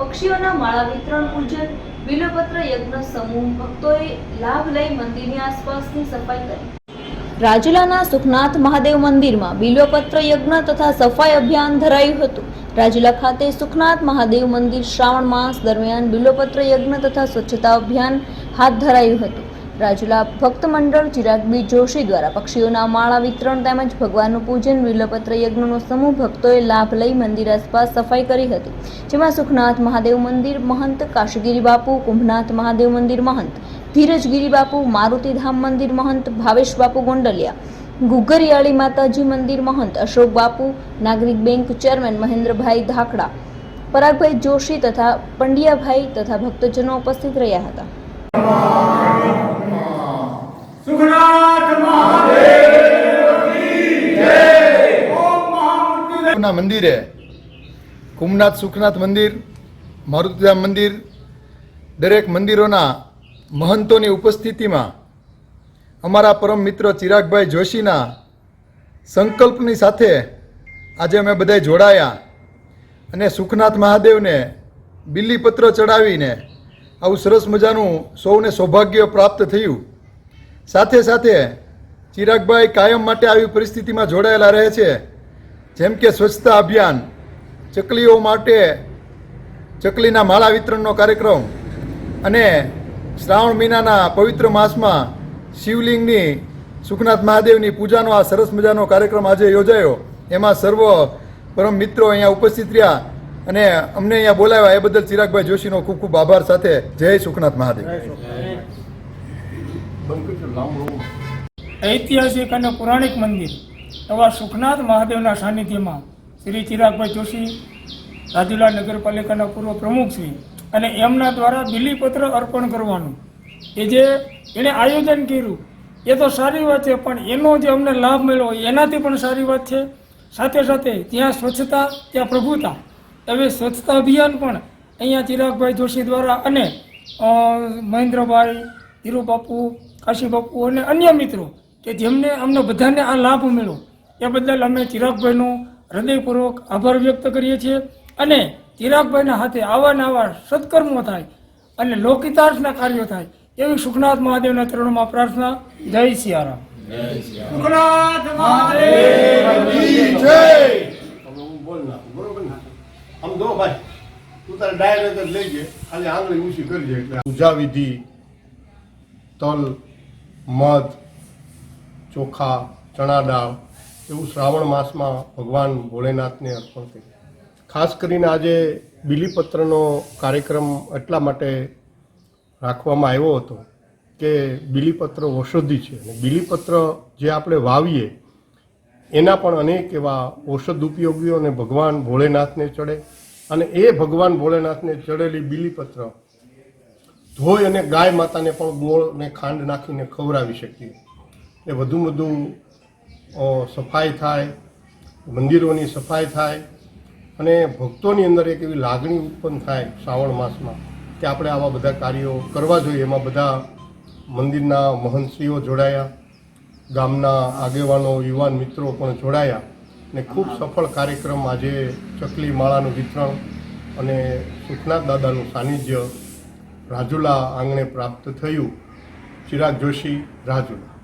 પક્ષીઓના માળા વિતરણ પૂજન બિલોપત્ર યજ્ઞ સમૂહ ભક્તોએ લાભ લઈ મંદિરની આસપાસની સફાઈ કરી. રાજુલાના સુખનાથ મહાદેવ મંદિરમાં બિલોપત્ર યજ્ઞ તથા સફાઈ અભિયાન ધરાયું હતું. રાજુલા ખાતે સુખનાથ મહાદેવ મંદિર શ્રાવણ માસ દરમિયાન બિલોપત્ર યજ્ઞ તથા સ્વચ્છતા અભિયાન હાથ ધરાયું હતું. રાજુલા ભક્ત મંડળ ચિરાગબી જોશી દ્વારા પક્ષીઓના માળા વિતરણ તેમજ ભગવાનનું પૂજન, વિલપત્ર યજ્ઞનો સમૂહ ભક્તોએ લાભ લઈ મંદિર આસપાસ સફાઈ કરી હતી. જેમાં સુખનાથ મહાદેવ મંદિર મહંત, કાશીગીરી બાપુ, કુંભનાથ મહાદેવ મંદિર મહંત, ધીરજગીરી બાપુ મારુતિધામ મંદિર મહંત, ભાવેશ બાપુ ગોંડલિયા, ગુગરિયાળી માતાજી મંદિર મહંત, અશોક બાપુ, નાગરિક બેંક ચેરમેન મહેન્દ્રભાઈ ધાકડા, પરાગભાઈ જોશી તથા પંડ્યાભાઈ તથા ભક્તજનો ઉપસ્થિત રહ્યા હતા. ના મંદિરે કુમનાથ સુખનાથ મંદિર, મારુતિધામ મંદિર, દરેક મંદિરોના મહંતોની ઉપસ્થિતિમાં અમારા પરમ મિત્ર ચિરાગભાઈ જોશીના સંકલ્પની સાથે આજે અમે બધા જોડાયા અને સુખનાથ મહાદેવને બિલ્લીપત્ર ચડાવીને આવું સરસ મજાનું સૌને સૌભાગ્ય પ્રાપ્ત થયું. સાથે સાથે ચિરાગભાઈ કાયમ માટે આવી પરિસ્થિતિમાં જોડાયેલા રહે છે. જેમ કે સ્વચ્છતા અભિયાન, ચકલીઓ માટે ચકલીના માળા વિતરણનો કાર્યક્રમ અને શ્રાવણ મહિનાના પવિત્ર માસમાં શિવલિંગની, સુખનાથ મહાદેવની પૂજાનો આ સરસ મજાનો કાર્યક્રમ આજે યોજાયો. એમાં સર્વ પરમ મિત્રો અહીંયા ઉપસ્થિત રહ્યા અને અમને અહીંયા બોલાવ્યા એ બદલ ચિરાગભાઈ જોશીનો ખૂબ ખૂબ આભાર સાથે જય સુખનાથ મહાદેવ. ઐતિહાસિક અને પૌરાણિક મંદિર એવા સુખનાથ મહાદેવના સાનિધ્યમાં શ્રી ચિરાગભાઈ જોશી, રાજુલા નગરપાલિકાના પૂર્વ પ્રમુખ શ્રી અને એમના દ્વારા બિલીપત્ર અર્પણ કરવાનું. એ જે એણે આયોજન કર્યું, એ તો સારી વાત છે, પણ એનો જે અમને લાભ મળ્યો, એનાથી પણ સારી વાત છે. સાથે સાથે ત્યાં સ્વચ્છતા, ત્યાં પ્રભુતા. હવે સ્વચ્છતા અભિયાન પણ અહીંયા ચિરાગભાઈ જોશી દ્વારા અને મહેન્દ્રભાઈ ધીરુબાપુ કાશીબાપુ અને અન્ય મિત્રો કે જેમને અમને બધાને આ લાભ મળ્યો. એ બદલ અમે ચિરાગભાઈનો હૃદયપૂર્વક આભાર વ્યક્ત કરીએ છીએ અને ચિરાગભાઈના હાથે આવા નવા સત્કર્મો થાય અને લોકિતાર્થના કાર્યો થાય એવી સુખનાથ મહાદેવના ચરણોમાં પ્રાર્થના. જય સિયારામ. તલ મધ, ચોખા, ચણા દાળ એવું શ્રાવણ માસમાં ભગવાન ભોળેનાથને અર્પણ કર્યું ખાસ કરીને આજે બિલીપત્રનો કાર્યક્રમ એટલા માટે રાખવામાં આવ્યો હતો કે બિલીપત્ર ઔષધિ છે. અને બિલીપત્ર જે આપણે વાવીએ, એના પણ અનેક એવા ઔષધ ઉપયોગીઓ અને ભગવાન ભોળેનાથને ચડે. અને એ ભગવાન ભોળેનાથને ચડેલી બિલીપત્ર ધોઈ અને ગાય માતાને પણ ગોળ અને ખાંડ નાખીને ખવડાવી શકીએ. એ વધુ વધુ સફાઈ થાય, મંદિરોની સફાઈ થાય અને ભક્તોની અંદર એક એવી લાગણી ઉત્પન્ન થાય શ્રાવણ માસમાં કે આપણે આવા બધા કાર્યો કરવા જોઈએ. એમાં બધા મંદિરના મહંતશ્રીઓ જોડાયા, ગામના આગેવાનો, યુવાન મિત્રો પણ જોડાયા અને ખૂબ સફળ કાર્યક્રમ આજે ચકલી માળાનું વિતરણ અને સુખનાથ દાદાનું સાનિધ્ય રાજુલા આંગણે પ્રાપ્ત થયું. ચિરાગ જોશી રાજુલા.